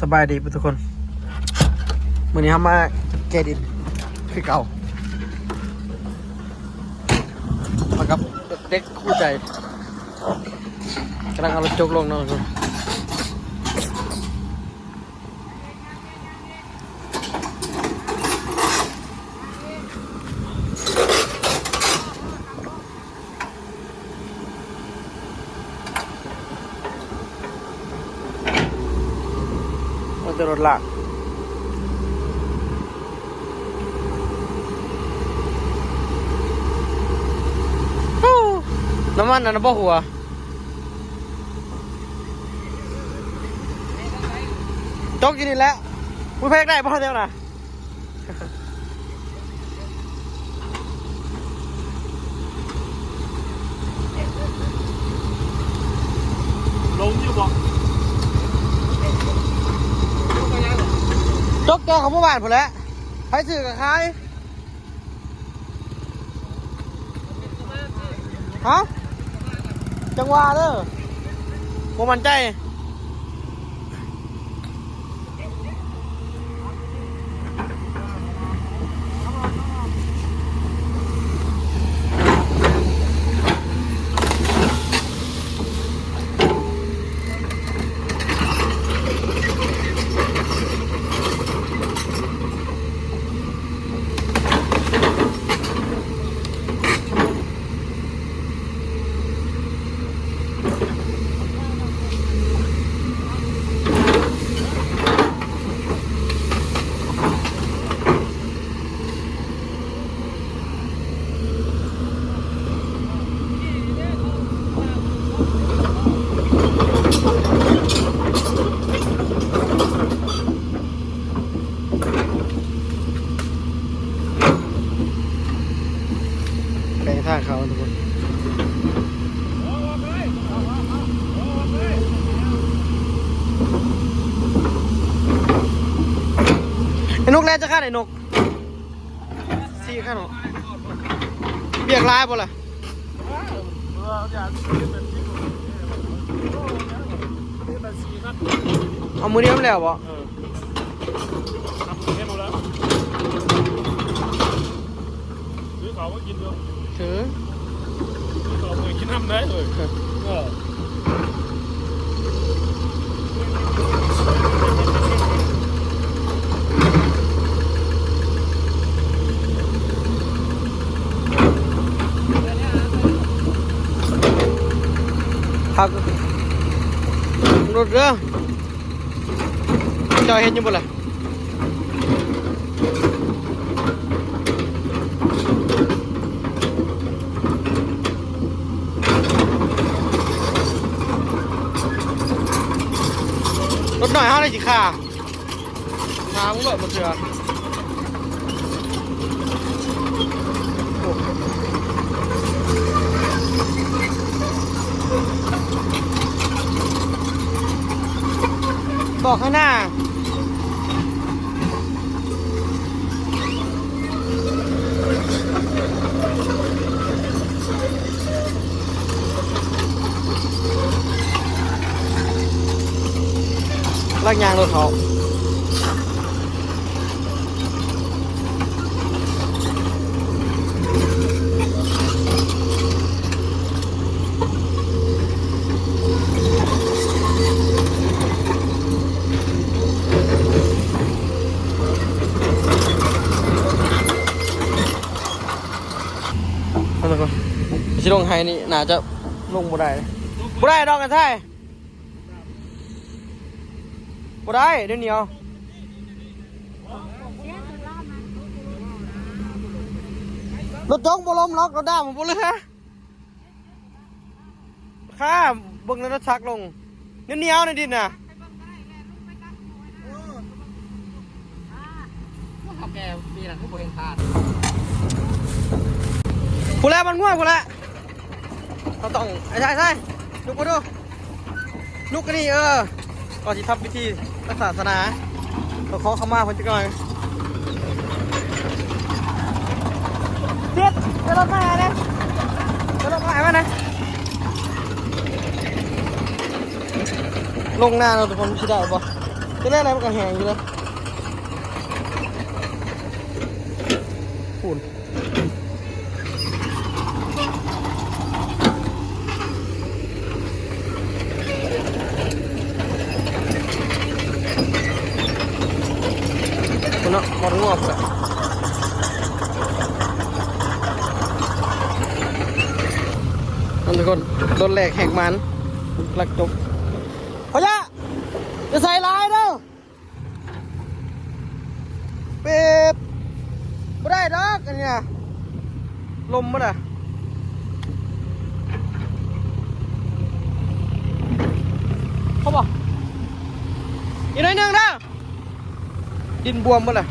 สบายดีทุกคนวันนี้ทำมาแกดินคือเก่ามากับเด็กคู่ใจกำลังเอารถจกลงเนาะทุกคนมันจะรถ ลาก น้ำมันนะนบ่หัวจกอยู่นี่แหล้วมึงเพกได้ป่ะเดียวนะ ลงอยู่บอก จกเของเมื่อวานผมแหล้วใครสื่อกับใครฮะจังหวะเด้อผมมันใจ แปลงทางเขาทุกคนไอ้ นกแลจะฆ่าไอ้นกสี่ข้าหนกเบียกลายบ่ล่ะเอามือเดียวมันแล้วบ่เออทำแค่รู้แล้วซื้อเขาก็กินเยอะถือซื้ำได้เลยเออ พักรถเรือจอยเห็นอยู่บ่ล่ะรถหน่อยเฮาได้สิค่าทางรถบ่เถื่อโอ้ บอกข้างหน้าลากยางรถเขาเอาละก่อน สิลงไฮนี่น่าจะลงบ่ได้บ่ได้ดอกกันใช่บ่ได้เดี๋ยวเหนียวรถจ้องบ่ล้มล็อกรถด้ามบ่เลยฮะข้าเบิ่งแล้วรถชักลงเดี๋ยวเนียวในดินน่ะแกปีนั้นเขาบ่เห็นทานผู้แล้วมันง่วงผู้แล้ว เขาต้องไอ้ใช่ใช่ลุกมาดูลุกกันนี่เออก่อนที่ทำพิธีทาศาสนาเราขอเข้ามาเพิ่นจะก่อนเด็ดจะรถมาเนี่ยจะรถมาไหมนะลงหน้าเราทุกคนคิดได้ปะจะเล่นอะไรมันก็แหงอยู่เลยปูนคุณเนาะมอดงอกเลยนั่นทุก คนโดนแหลกแหกมันหลักจบพะยะจะใส่ลายเด้อเป๊บไม่ได้ดอกอันเนี้ยลมมั้อะเขาบอกอีกหน่อยหนึงนะดินบวมมั้อะ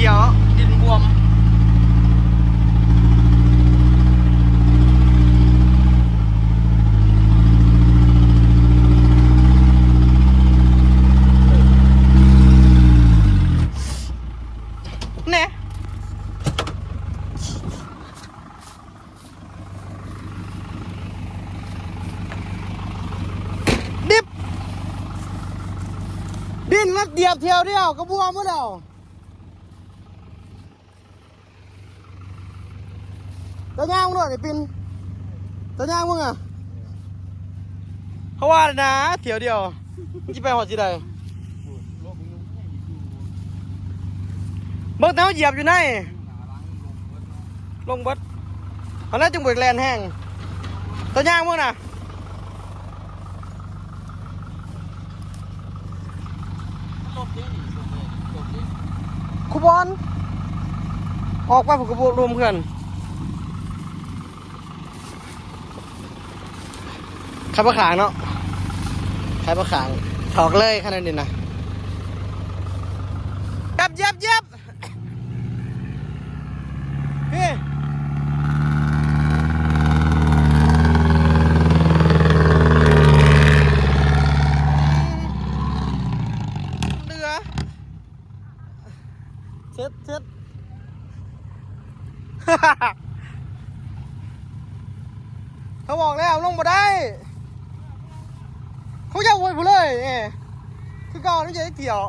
กี่ยวดินบวมแน่ดิบดินนัดเดียบเที่ยวเดียวก็บวมหมดแล้ว ตัวย่างมึงด้วยไอ้ปินตัวย่างมึงอะเขาว่าเลยนะเถียวเดียวมึงจะไปหอดจีใดเบิ่งเท้าเหยียบอยู่ไหนลงเบัดเขาน่าจึงเบิกแลนแห้งตัวย่างมึงน่ะคูบอลออกไปผมก็รวมเพื่อน ขายปลาขางเนาะขายปลาขางถอกเลยขนาดนี้นะยับยับยับพี่เรือเช็ดเช็ด เขาบอกแล้วลงมาได้ เขาจะโวยผมเลยเอ้คือก่อนนี่จะได้ เกี่ยว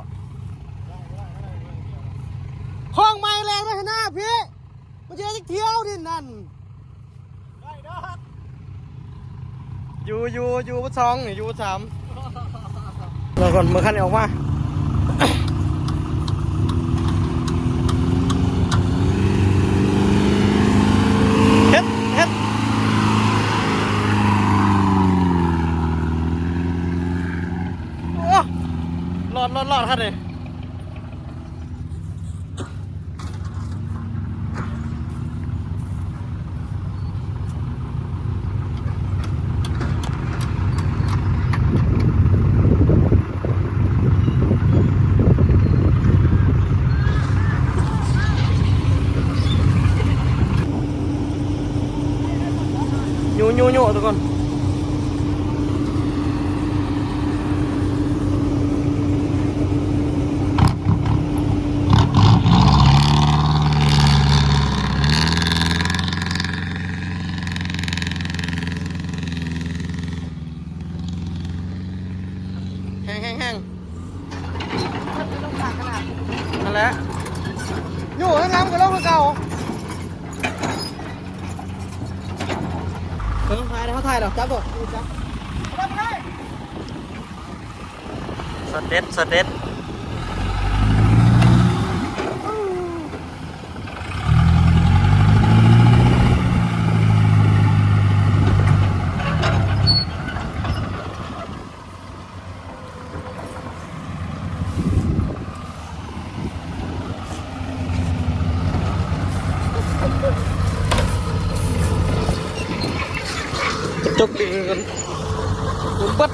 ห้องไม้แรงนะหน้าพี่มันจะได้เที่ยวดินนั่นอยู่อยู่อยู่บนสองนี่อยู่บนสามเราก่อนเมื่อคันออกมา เฮ็ดเฮ็ด โอ้ รอดรอดรอดครับเลยยูยูยูทุกคน แห้งแห้งแห้ง นั่นแหละอยู่ข้างน้ำกับโลกคือเก่าเพิ่งถ่ายนะเขาถ่ายหรอจับบ่จับสเต็ดสเต็ด จกดึงกันคุณปัด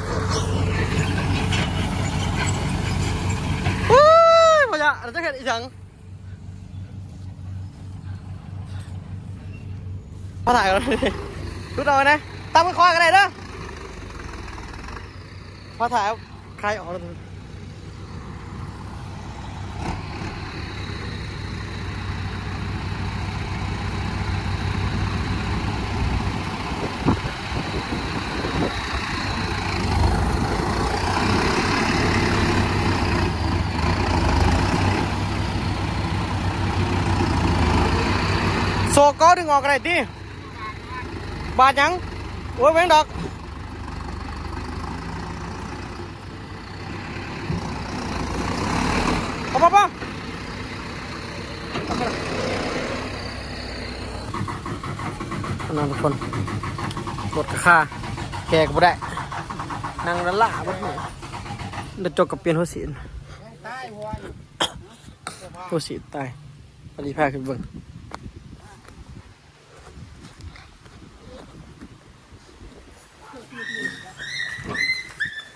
โอ้ยพอจะเราจะเห็นอีสังมาถ่ายกันเลยดูเอาไว้นะตามมือคอยกันเลยเด้อมาถ่ายใครออกแล้ว โซก็ดึงออกอะไรดิบาดยังโอ้ยแมงดอกเอาป่ะป่ะนั่นทุกคนรถกระค่าแกก็บ่ได้นั่งละล่าบ่หนูเดี๋ยวจกกับเปลี่ยนหัวสีนหัวสีตายพอดีพาขึ้นเบิ่ง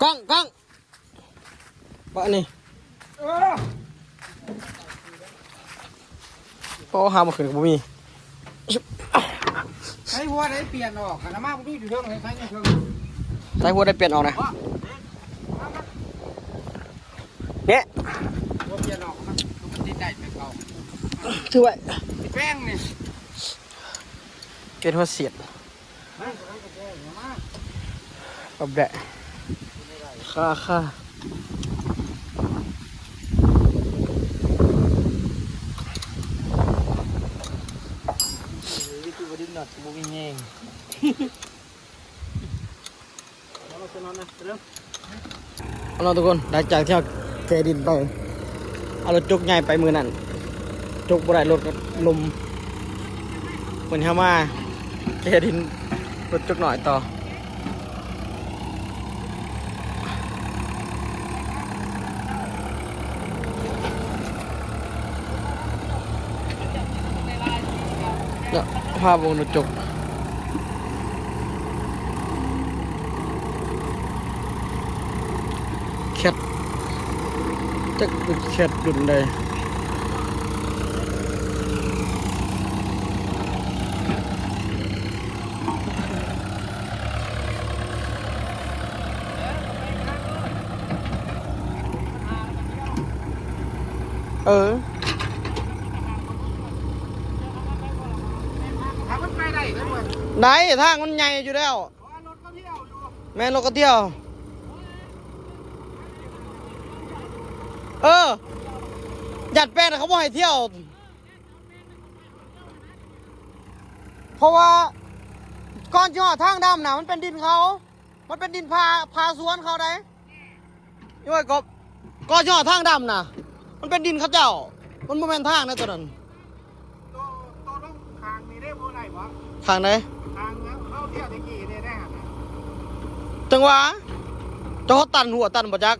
กล้องกล้องบ้านี่โอ้หามาขึ้นกับบ่มีใช้หัวได้เปลี่ยนออกขนาดมากพี่อยู่เทิงเลยใช้อยู่เทิงใส่หัวได้เปลี่ยนออกนะเนี่ยหัวเปลี่ยนออกนะมันติดได้ไปเก่าถือไว้แป้งนี่เปลี่ยนหัวเสียดแบบแดะ ค่าค่าวิธีบดินหนอดบุ้งเองเอาเราทุกคนหลังจากที่เราแกดินไป เอารถจุกใหญ่ไปมือนั่นจุกบ่ได้รถก็ลมเหมือนเข้ามาแกดินรถจุกหน่อยต่อ เนี่ยภาพวงรถจุก แคทจะเป็นแคทดุนใดเออ ถ้ามันไปได้ก็ด้วย ไหนทางมันใหญ่อยู่แล้วเพราะว่ารถก็เที่ยวอยู่แม่นรถก็เที่ยว เออหยัดแป้งน่ะเขาบอกให้เที่ยว เพราะว่าก้อนจ่อทางดำน่ะมันเป็นดินเขา มันเป็นดินพาพาสวนเขาได้ยังไงกบก้อนจ่อทางดำน่ะมันเป็นดินเขาเจ้า มันโมเมนทางนะตัวนั้นตัวตัวต้องคางนี่ได้บ่ได้บ่ทางไหนคางแล้ว เที่ยวตะกี้ได้แน่จังหวะเจ้าเขาตันหัวตันบ่จัก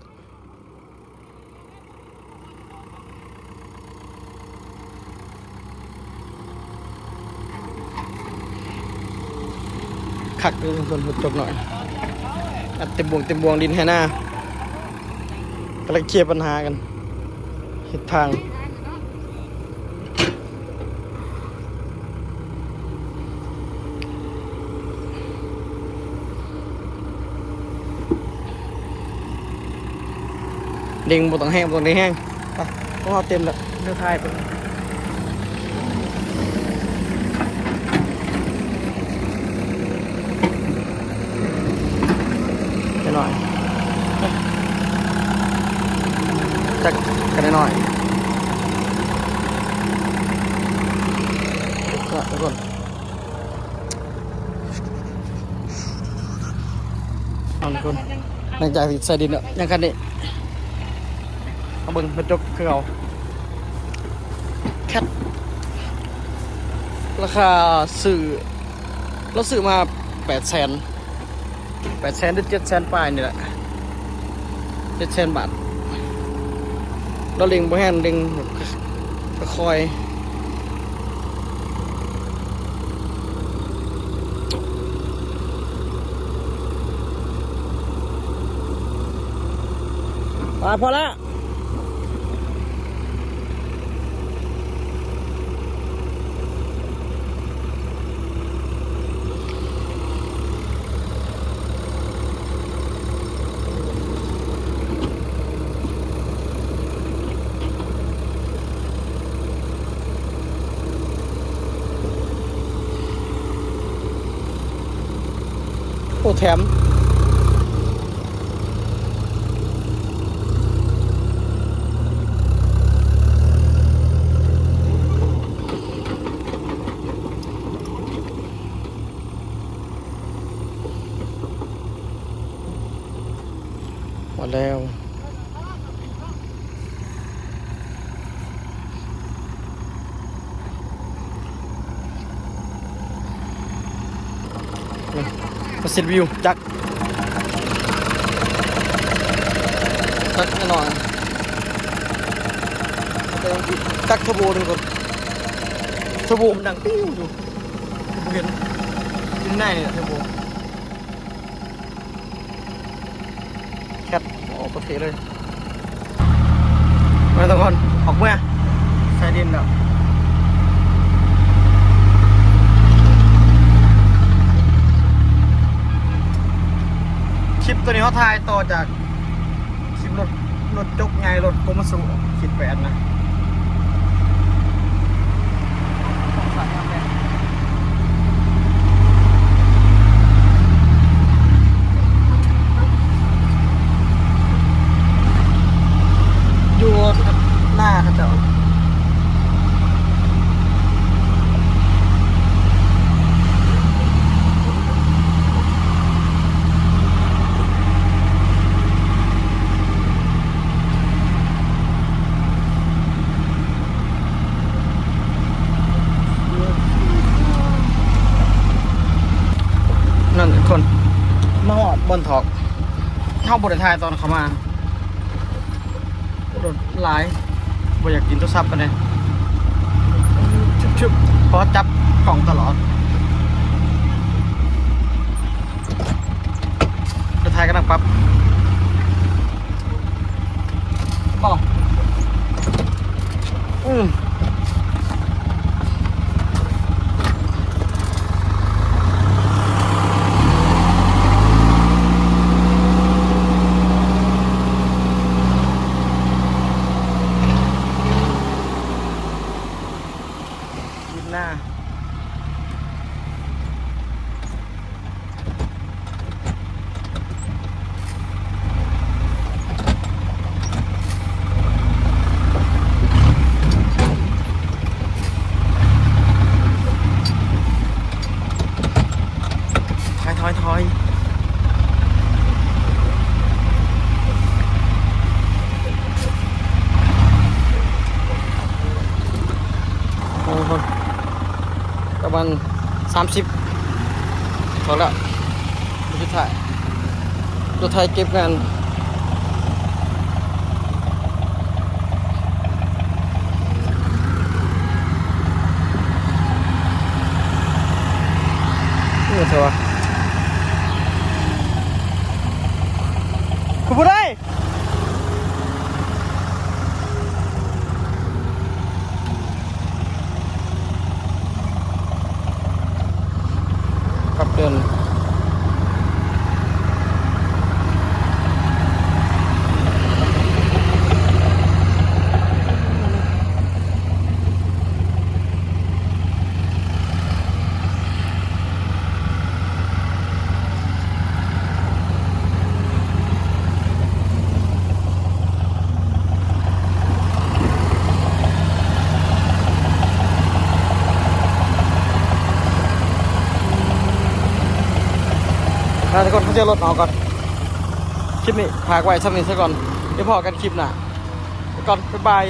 ขักเลยทุกคนหุดจบหน่อยอัดเต็มบวงเต็มบวงดินให้หน้ากำลังเคลียร์ปัญหากันเหตุทาง เด้งบนต้องแห้งบต้องได้แห้งไปต้องเอาเต็มแล้วเนื้อทายไปไปหน่อยจักกันหน่อยก็ทุกคนเอาทุกคนหลังจากใส่ดินแล้วยังคันนี้ เอาเบิ่งกระจกคือเอาแคทราคาสื่อเราซื้อมาแปดแสนแปดแสนหรือเจ็ดแสนปลายนี่แหละเจ็ดแสนบาทเราเล็งบ่แห้งเล็งแบบค่อยๆไปพอแล้ว แถมหมดแล้ว มา เสร็จวิว จักจักแน่นอนจักเทอร์โบทุกคนเทอร์โบมันดังปิ้วอยู่ผมเห็นอยินได้เนี่ยเทอร์โบแคทออกประเทศเลยมาทุกคนออกเมื่อใส่ดินแล้ว ค ลิปตัวนี้เขาถ่ายต่อจากคลิปรถรถจกไงรถโกมาสุขิดแปดนะอยู่หน้าเขาเจ้า นั่นทุกคนมาหอดบนถอกเข้าบริทายตอนเขามารถหลายบ่อยากกินโทรศัพท์ไปเลยชุบๆเพราะจับกล่องตลอดจะทายกันนังปั๊บบอกอืม ยินหน้าถอยถอยถอยโอ้โห ประมาณสามสิบพอแล้วรถไทยรถไทยเก็บงานนี่เท่าคุณผู้ได้ขับเดิน นะทุกคนเขาจะรถออกก่อน คลิปนี้พากไว้สักนิดซะก่อนเดี๋ยวพอกันคลิปหน้าก่อนบ๊ายบาย